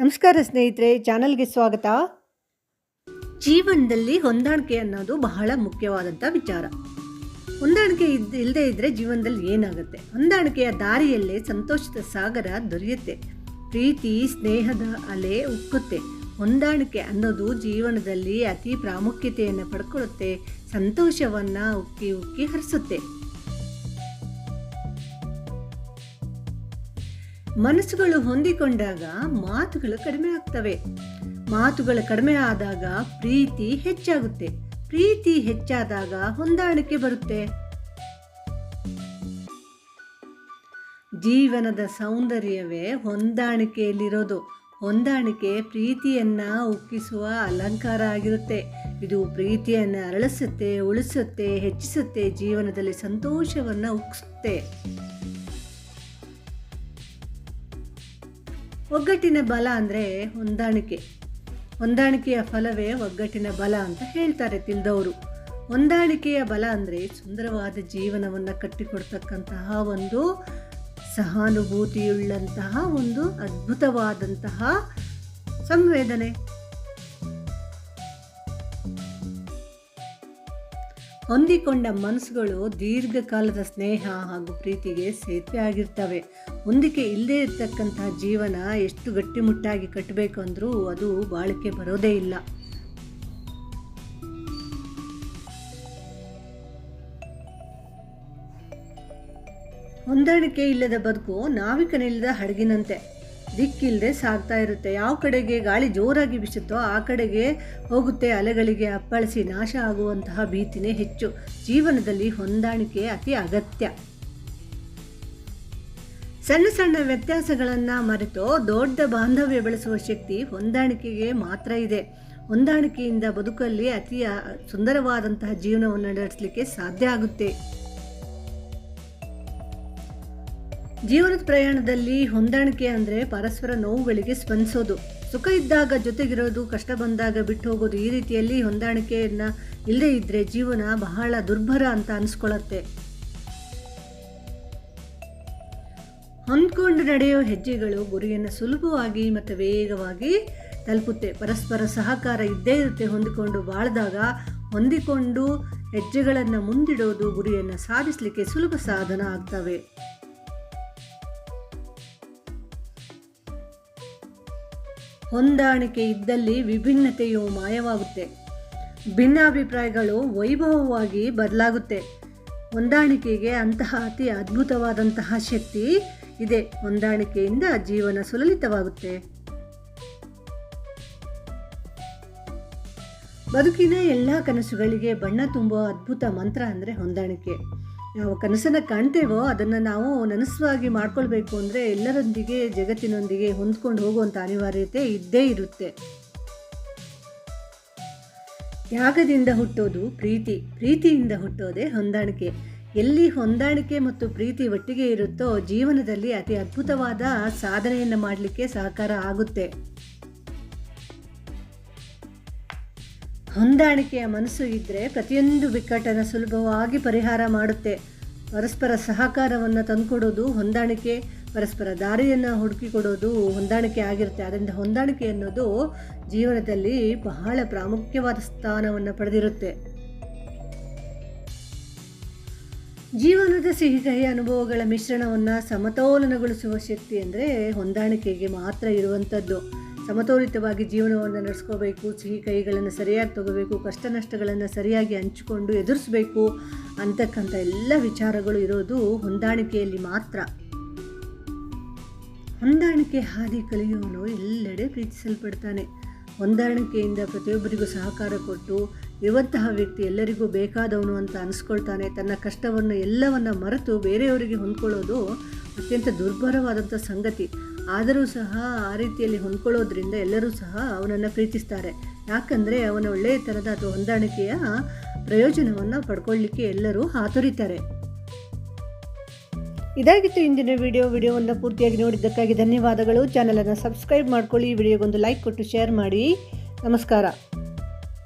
ನಮಸ್ಕಾರ ಸ್ನೇಹಿತರೆ, ಚಾನಲ್ಗೆ ಸ್ವಾಗತ. ಜೀವನದಲ್ಲಿ ಹೊಂದಾಣಿಕೆ ಅನ್ನೋದು ಬಹಳ ಮುಖ್ಯವಾದಂಥ ವಿಚಾರ. ಹೊಂದಾಣಿಕೆ ಇದ್ದ ಇಲ್ಲದೆ ಇದ್ದರೆ ಜೀವನದಲ್ಲಿ ಏನಾಗುತ್ತೆ? ಹೊಂದಾಣಿಕೆಯ ದಾರಿಯಲ್ಲೇ ಸಂತೋಷದ ಸಾಗರ ದೊರೆಯುತ್ತೆ. ಪ್ರೀತಿ, ಸ್ನೇಹದ ಅಲೆ ಉಕ್ಕುತ್ತೆ. ಹೊಂದಾಣಿಕೆ ಅನ್ನೋದು ಜೀವನದಲ್ಲಿ ಅತಿ ಪ್ರಾಮುಖ್ಯತೆಯನ್ನು ಪಡ್ಕೊಳ್ಳುತ್ತೆ ಸಂತೋಷವನ್ನು ಉಕ್ಕಿ ಉಕ್ಕಿ ಹರಿಸುತ್ತೆ. ಮನಸ್ಸುಗಳು ಹೊಂದಿಕೊಂಡಾಗ ಮಾತುಗಳು ಕಡಿಮೆ ಆಗ್ತವೆ. ಮಾತುಗಳು ಕಡಿಮೆ ಆದಾಗ ಪ್ರೀತಿ ಹೆಚ್ಚಾಗುತ್ತೆ. ಪ್ರೀತಿ ಹೆಚ್ಚಾದಾಗ ಹೊಂದಾಣಿಕೆ ಬರುತ್ತೆ. ಜೀವನದ ಸೌಂದರ್ಯವೇ ಹೊಂದಾಣಿಕೆಯಲ್ಲಿರೋದು. ಹೊಂದಾಣಿಕೆ ಪ್ರೀತಿಯನ್ನ ಉಕ್ಕಿಸುವ ಅಲಂಕಾರ ಆಗಿರುತ್ತೆ. ಇದು ಪ್ರೀತಿಯನ್ನು ಅರಳಿಸುತ್ತೆ, ಉಳಿಸುತ್ತೆ, ಹೆಚ್ಚಿಸುತ್ತೆ, ಜೀವನದಲ್ಲಿ ಸಂತೋಷವನ್ನು ಉಕ್ಕಿಸುತ್ತೆ ಒಗ್ಗಟ್ಟಿನ ಬಲ ಅಂದರೆ ಹೊಂದಾಣಿಕೆ. ಹೊಂದಾಣಿಕೆಯ ಫಲವೇ ಒಗ್ಗಟ್ಟಿನ ಬಲ ಅಂತ ಹೇಳ್ತಾರೆ ತಿಳಿದವರು. ಹೊಂದಾಣಿಕೆಯ ಬಲ ಅಂದರೆ ಸುಂದರವಾದ ಜೀವನವನ್ನು ಕಟ್ಟಿಕೊಡ್ತಕ್ಕಂತಹ ಒಂದು ಸಹಾನುಭೂತಿಯುಳ್ಳಂತಹ ಒಂದು ಅದ್ಭುತವಾದಂತಹ ಸಂವೇದನೆ. ಹೊಂದಿಕೊಂಡ ಮನಸ್ಸುಗಳು ದೀರ್ಘಕಾಲದ ಸ್ನೇಹ ಹಾಗೂ ಪ್ರೀತಿಗೆ ಸೇತುವೆ ಆಗಿರ್ತವೆ. ಹೊಂದಿಕೆ ಇಲ್ಲದೇ ಇರತಕ್ಕಂತಹ ಜೀವನ ಎಷ್ಟು ಗಟ್ಟಿಮುಟ್ಟಾಗಿ ಕಟ್ಟಬೇಕು ಅಂದರೂ ಅದು ಬಾಳಿಕೆ ಬರೋದೇ ಇಲ್ಲ. ಹೊಂದಾಣಿಕೆ ಇಲ್ಲದ ಬದುಕು ನಾವಿಕನಿಲ್ಲದ ಹಡಗಿನಂತೆ. ದಿಕ್ಕಿಲ್ಲದೆ ಸಾಗ್ತಾ ಇರುತ್ತೆ. ಯಾವ ಕಡೆಗೆ ಗಾಳಿ ಜೋರಾಗಿ ಬಿಸುತ್ತೋ ಆ ಕಡೆಗೆ ಹೋಗುತ್ತೆ ಅಲೆಗಳಿಗೆ ಅಪ್ಪಳಿಸಿ ನಾಶ ಆಗುವಂತಹ ಭೀತಿನೇ ಹೆಚ್ಚು. ಜೀವನದಲ್ಲಿ ಹೊಂದಾಣಿಕೆ ಅತಿ ಅಗತ್ಯ. ಸಣ್ಣ ಸಣ್ಣ ವ್ಯತ್ಯಾಸಗಳನ್ನು ಮರೆತು ದೊಡ್ಡ ಬಾಂಧವ್ಯ ಬೆಳೆಸುವ ಶಕ್ತಿ ಹೊಂದಾಣಿಕೆಗೆ ಮಾತ್ರ ಇದೆ. ಹೊಂದಾಣಿಕೆಯಿಂದ ಬದುಕಲ್ಲಿ ಅತಿ ಸುಂದರವಾದಂತಹ ಜೀವನವನ್ನು ನಡೆಸಲಿಕ್ಕೆ ಸಾಧ್ಯ ಆಗುತ್ತೆ. ಜೀವನದ ಪ್ರಯಾಣದಲ್ಲಿ ಹೊಂದಾಣಿಕೆ ಅಂದರೆ ಪರಸ್ಪರ ನೋವುಗಳಿಗೆ ಸ್ಪಂದಿಸೋದು. ಸುಖ ಇದ್ದಾಗ ಜೊತೆಗಿರೋದು, ಕಷ್ಟ ಬಂದಾಗ ಬಿಟ್ಟು ಹೋಗೋದು ಈ ರೀತಿಯಲ್ಲಿ ಹೊಂದಾಣಿಕೆಯನ್ನು ಇಲ್ಲದೇ ಇದ್ದರೆ ಜೀವನ ಬಹಳ ದುರ್ಭರ ಅಂತ ಅನಿಸ್ಕೊಳ್ಳುತ್ತೆ ಹೊಂದ್ಕೊಂಡು ನಡೆಯೋ ಹೆಜ್ಜೆಗಳು ಗುರಿಯನ್ನು ಸುಲಭವಾಗಿ ಮತ್ತು ವೇಗವಾಗಿ ತಲುಪುತ್ತೆ. ಪರಸ್ಪರ ಸಹಕಾರ ಇದ್ದೇ ಇರುತ್ತೆ. ಹೊಂದಿಕೊಂಡು ಬಾಳಿದಾಗ ಹೊಂದಿಕೊಂಡು ಹೆಜ್ಜೆಗಳನ್ನು ಮುಂದಿಡೋದು ಗುರಿಯನ್ನು ಸಾಧಿಸಲಿಕ್ಕೆ ಸುಲಭ ಸಾಧನ ಆಗ್ತವೆ. ಹೊಂದಾಣಿಕೆ ಇದ್ದಲ್ಲಿ ವಿಭಿನ್ನತೆಯು ಮಾಯವಾಗುತ್ತೆ. ಭಿನ್ನಾಭಿಪ್ರಾಯಗಳು ವೈಭವವಾಗಿ ಬದಲಾಗುತ್ತೆ. ಹೊಂದಾಣಿಕೆಗೆ ಅಂತಹ ಅತಿ ಅದ್ಭುತವಾದಂತಹ ಶಕ್ತಿ ಇದೆ. ಹೊಂದಾಣಿಕೆಯಿಂದ ಜೀವನ ಸುಲಲಿತವಾಗುತ್ತೆ. ಬದುಕಿನ ಎಲ್ಲ ಕನಸುಗಳಿಗೆ ಬಣ್ಣ ತುಂಬುವ ಅದ್ಭುತ ಮಂತ್ರ ಅಂದರೆ ಹೊಂದಾಣಿಕೆ. ನಾವು ಕನಸನ್ನು ಕಾಣ್ತೇವೋ, ಅದನ್ನು ನಾವು ನನಸವಾಗಿ ಮಾಡ್ಕೊಳ್ಬೇಕು ಅಂದರೆ ಎಲ್ಲರೊಂದಿಗೆ, ಜಗತ್ತಿನೊಂದಿಗೆ ಹೊಂದ್ಕೊಂಡು ಹೋಗುವಂಥ ಅನಿವಾರ್ಯತೆ ಇದ್ದೇ ಇರುತ್ತೆ. ತ್ಯಾಗದಿಂದ ಹುಟ್ಟೋದು ಪ್ರೀತಿ. ಪ್ರೀತಿಯಿಂದ ಹುಟ್ಟೋದೇ ಹೊಂದಾಣಿಕೆ. ಎಲ್ಲಿ ಹೊಂದಾಣಿಕೆ ಮತ್ತು ಪ್ರೀತಿ ಒಟ್ಟಿಗೆ ಇರುತ್ತೋ ಜೀವನದಲ್ಲಿ ಅತಿ ಅದ್ಭುತವಾದ ಸಾಧನೆಯನ್ನು ಮಾಡಲಿಕ್ಕೆ ಸಹಕಾರ ಆಗುತ್ತೆ. ಹೊಂದಾಣಿಕೆಯ ಮನಸ್ಸು ಇದ್ದರೆ ಪ್ರತಿಯೊಂದು ಬಿಕ್ಕಟ್ಟನ್ನು ಸುಲಭವಾಗಿ ಪರಿಹಾರ ಮಾಡುತ್ತೆ. ಪರಸ್ಪರ ಸಹಕಾರವನ್ನು ತಂದುಕೊಡೋದು ಹೊಂದಾಣಿಕೆ, ಪರಸ್ಪರ ದಾರಿಯನ್ನು ಹುಡುಕಿಕೊಡೋದು ಹೊಂದಾಣಿಕೆ ಆಗಿರುತ್ತೆ. ಅದರಿಂದ ಹೊಂದಾಣಿಕೆ ಅನ್ನೋದು ಜೀವನದಲ್ಲಿ ಬಹಳ ಪ್ರಾಮುಖ್ಯವಾದ ಸ್ಥಾನವನ್ನು ಪಡೆದಿರುತ್ತೆ. ಜೀವನದ ಸಿಹಿ ಕಹಿ ಅನುಭವಗಳ ಮಿಶ್ರಣವನ್ನು ಸಮತೋಲನಗೊಳಿಸುವ ಶಕ್ತಿ ಅಂದರೆ ಹೊಂದಾಣಿಕೆಗೆ ಮಾತ್ರ ಇರುವಂಥದ್ದು ಸಮತೋಲಿತವಾಗಿ ಜೀವನವನ್ನು ನಡೆಸ್ಕೋಬೇಕು, ಸಿಹಿ ಕೈಗಳನ್ನು ಸರಿಯಾಗಿ ತಗೋಬೇಕು, ಕಷ್ಟ ನಷ್ಟಗಳನ್ನು ಸರಿಯಾಗಿ ಹಂಚಿಕೊಂಡು ಎದುರಿಸಬೇಕು ಅಂತಕ್ಕಂಥ ಎಲ್ಲ ವಿಚಾರಗಳು ಇರೋದು ಹೊಂದಾಣಿಕೆಯಲ್ಲಿ ಮಾತ್ರ. ಹೊಂದಾಣಿಕೆ ಹಾದಿ ಕಲಿಯೋನು ಎಲ್ಲೆಡೆ ಪ್ರೀತಿಸಲ್ಪಡ್ತಾನೆ. ಹೊಂದಾಣಿಕೆಯಿಂದ ಪ್ರತಿಯೊಬ್ಬರಿಗೂ ಸಹಕಾರ ಕೊಟ್ಟು ಇರುವಂತಹ ವ್ಯಕ್ತಿ ಎಲ್ಲರಿಗೂ ಬೇಕಾದವನು ಅಂತ ಅನಿಸ್ಕೊಳ್ತಾನೆ. ತನ್ನ ಕಷ್ಟವನ್ನು ಎಲ್ಲವನ್ನು ಮರೆತು ಬೇರೆಯವರಿಗೆ ಹೊಂದ್ಕೊಳ್ಳೋದು ಅತ್ಯಂತ ದುರ್ಭರವಾದಂಥ ಸಂಗತಿ. ಆದರೂ ಸಹ ಆ ರೀತಿಯಲ್ಲಿ ಹೊಂದ್ಕೊಳ್ಳೋದ್ರಿಂದ ಎಲ್ಲರೂ ಸಹ ಅವನನ್ನು ಪ್ರೀತಿಸ್ತಾರೆ. ಯಾಕಂದರೆ ಅವನ ಒಳ್ಳೆಯ ಥರದ ಅಥವಾ ಹೊಂದಾಣಿಕೆಯ ಪ್ರಯೋಜನವನ್ನು ಪಡ್ಕೊಳ್ಳಿಕ್ಕೆ ಎಲ್ಲರೂ ಹಾತೊರಿತಾರೆ. ಇದಾಗಿತ್ತು ಇಂದಿನ ವಿಡಿಯೋ. ವಿಡಿಯೋವನ್ನು ಪೂರ್ತಿಯಾಗಿ ನೋಡಿದ್ದಕ್ಕಾಗಿ ಧನ್ಯವಾದಗಳು. ಚಾನಲನ್ನು ಸಬ್ಸ್ಕ್ರೈಬ್ ಮಾಡ್ಕೊಳ್ಳಿ. ವಿಡಿಯೋಗೊಂದು ಲೈಕ್ ಕೊಟ್ಟು ಶೇರ್ ಮಾಡಿ. ನಮಸ್ಕಾರ.